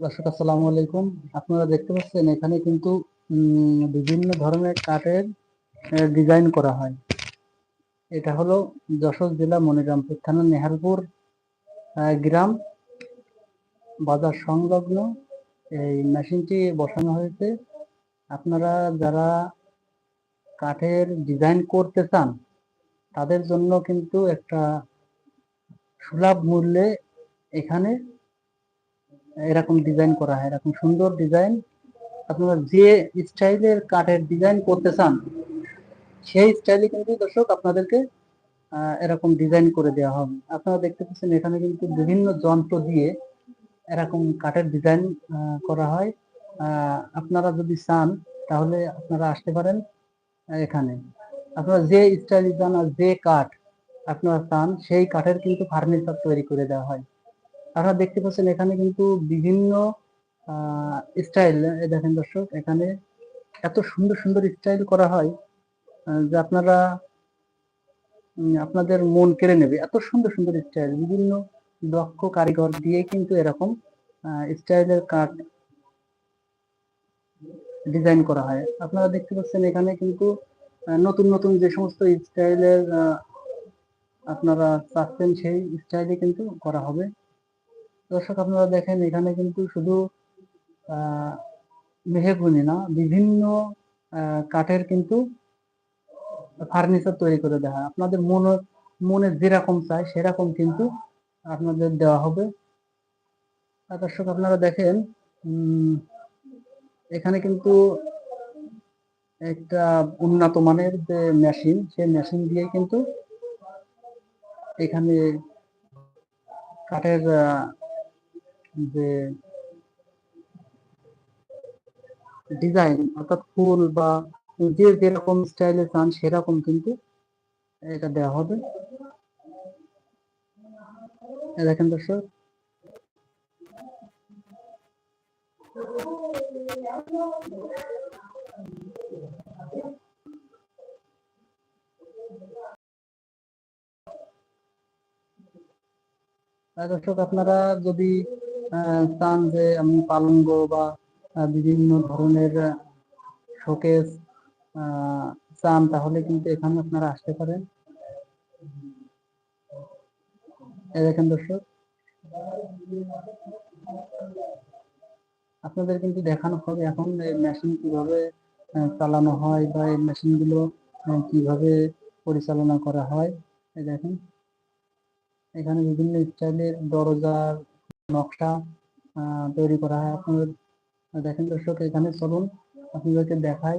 দর্শক আলাইকুম। আপনারা দেখতে পাচ্ছেন এখানে কিন্তু বিভিন্ন ধরনের কাঠের ডিজাইন করা হয়। এটা হলো যশোর জেলা মনিরামপুর থানা নেহালপুর আহ, গ্রাম। বাজার সংলগ্ন এই মেশিনটি বসানো হয়েছে। আপনারা যারা কাঠের ডিজাইন করতে চান তাদের জন্য কিন্তু একটা সুলভ মূল্যে এখানে এরকম ডিজাইন করা হয়, এরকম সুন্দর ডিজাইন আপনারা যে স্টাইলের কাঠের ডিজাইন করতে চান, সেই স্টাইলে কিন্তু দর্শক আপনাদেরকে এরকম ডিজাইন করে দেওয়া হবে। আপনারা দেখতে পাচ্ছেন এখানে কিন্তু বিভিন্ন যন্ত্র দিয়ে এরকম কাঠের ডিজাইন করা হয়। আপনারা যদি চান, তাহলে আপনারা আসতে পারেন এখানে। আপনারা যে স্টাইল চান আর যে কাঠ আপনারা চান, সেই কাঠের কিন্তু ফার্নিচার তৈরি করে দেওয়া হয়। আপনারা দেখতে পাচ্ছেন এখানে কিন্তু বিভিন্ন স্টাইল দেখেন দর্শক, এখানে এত সুন্দর সুন্দর স্টাইল করা হয় যে আপনারা আপনাদের মন কেড়ে নেবে। এত সুন্দর সুন্দর স্টাইল বিভিন্ন দক্ষ কারিগর দিয়ে কিন্তু এরকম স্টাইলের কাঠ ডিজাইন করা হয়। আপনারা দেখতে পাচ্ছেন এখানে কিন্তু নতুন নতুন যে সমস্ত স্টাইলের আপনারা চাচ্ছেন সেই স্টাইলে কিন্তু করা হবে। দর্শক আপনারা দেখেন, এখানে কিন্তু শুধু মেহগুনি না, বিভিন্ন কাঠের কিন্তু ফার্নিচার তৈরি করে দেওয়া হয়। আপনাদের মনে মনে যেরকম চাই সেরকম কিন্তু আপনাদের দেওয়া হবে। দর্শক আপনারা দেখেন এখানে কিন্তু একটা উন্নত মানের যে মেশিন, সেই মেশিন দিয়ে কিন্তু এখানে কাঠের যে ডিজাইন অর্থাৎ ফুল বা যে যেরকম স্টাইলে চান সেরকম কিন্তু এটা দেওয়া হবে। দেখেন দর্শক। দর্শক, আপনারা যদি চান যে আমি পালঙ্গ বা বিভিন্ন ধরনের শোকেস চান, তাহলে কিন্তু এখানে আপনারা আসতে পারেন। দেখেন দর্শক। আপনাদের কিন্তু দেখানো হবে এখন মেশিন কীভাবে চালানো হয় বা এই মেশিনগুলো কীভাবে পরিচালনা করা হয়। দেখেন। এখানে বিভিন্ন স্টাইলের দরজার নকশা তৈরি করা হয়। আপনাদের দেখেন দর্শক, এখানে চলুন, আপনাদেরকে দেখাই।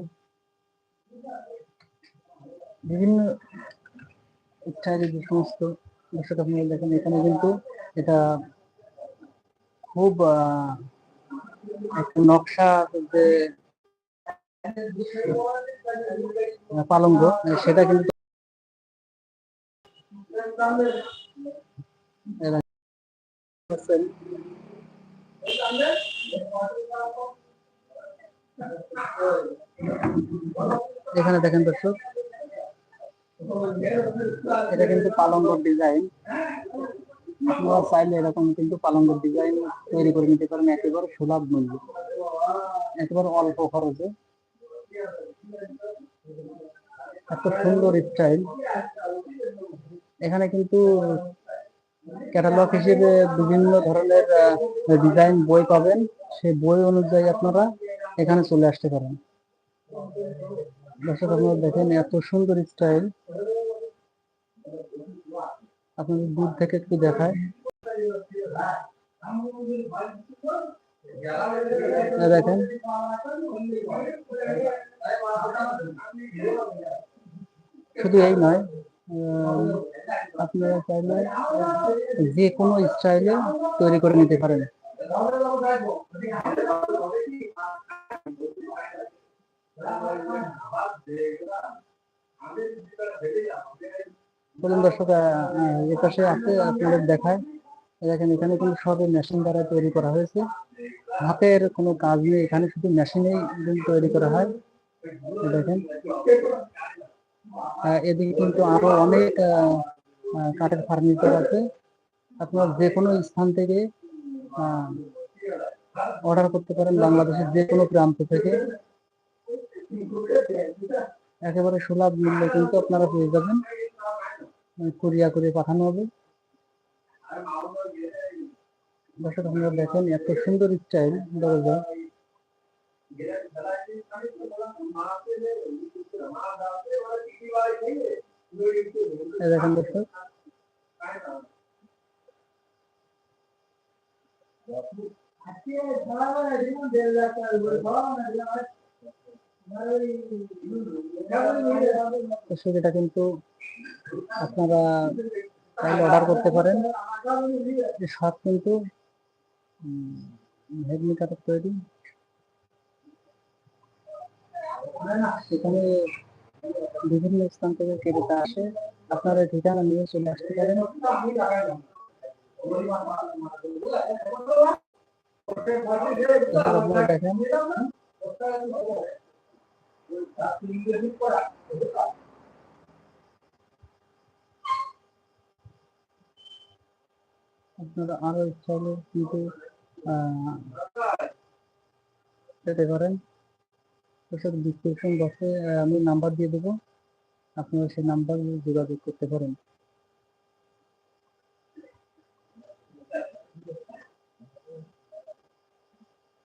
বিভিন্ন স্টাইলের যে সমস্ত দর্শক আপনারা দেখেন, এখানে কিন্তু এটা খুব একটা নকশা যে পালঙ্গ সেটা কিন্তু এখানে দেখেন দর্শক, এটা কিন্তু পালঙ্গর ডিজাইন আপনারা চাইলে এরকম কিন্তু পালঙ্গর ডিজাইন তৈরি করে নিতে পারেন, একেবারে সুলভ মূল্য। একেবারে অল্প খরচে। এত সুন্দর স্টাইল এখানে কিন্তু ক্যাটালগ হিসেবে বিভিন্ন ধরনের ডিজাইন বই পাবেন। সেই বই অনুযায়ী আপনারা এখানে চলে আসতে পারেন। দর্শক, আপনারা দেখেন এত সুন্দর স্টাইল আপনাদের দূর থেকে একটু দেখায়। দেখেন। শুধু এই নয় আপনারা চাইলে যে কোনো স্টাইলে তৈরি করে নিতে পারেন। বলুন দর্শক এ আছে আপনাদের দেখায়। দেখেন এখানে কিন্তু সবই মেশিন দ্বারা তৈরি করা হয়েছে। হাতের কোনো কাজ নেই এখানে শুধু মেশিনেই তৈরি করা হয়। দেখেন এদিকে কিন্তু আরও অনেক আহ, কাঠের ফার্নিচার আছে আপনার যে কোনো স্থান থেকে অর্ডার করতে পারেন বাংলাদেশের যে কোনো প্রান্ত থেকে। একেবারে সুলভ মূল্যে কিন্তু আপনারা পেয়ে যাবেন। কুরিয়া করে পাঠানো হবে। দর্শক, আপনারা দেখেন এত সুন্দর স্টাইল দরজা। দেখেন দর্শক। এটা কিন্তু আপনারা চাইলে অর্ডার করতে পারেন। সব কিন্তু কাটার তৈরি। সেখানে বিভিন্ন স্থান থেকে ক্রেতা আসে আপনারা ঠিকানা নিয়ে চলে আসতে পারেন। আপনারা আরও চাইলে কিন্তু আহ, পেতে পারেন। ডিসক্রিপশন বক্সে আমি নাম্বার দিয়ে দেবো। আপনারা সেই নাম্বার যোগাযোগ করতে পারেন।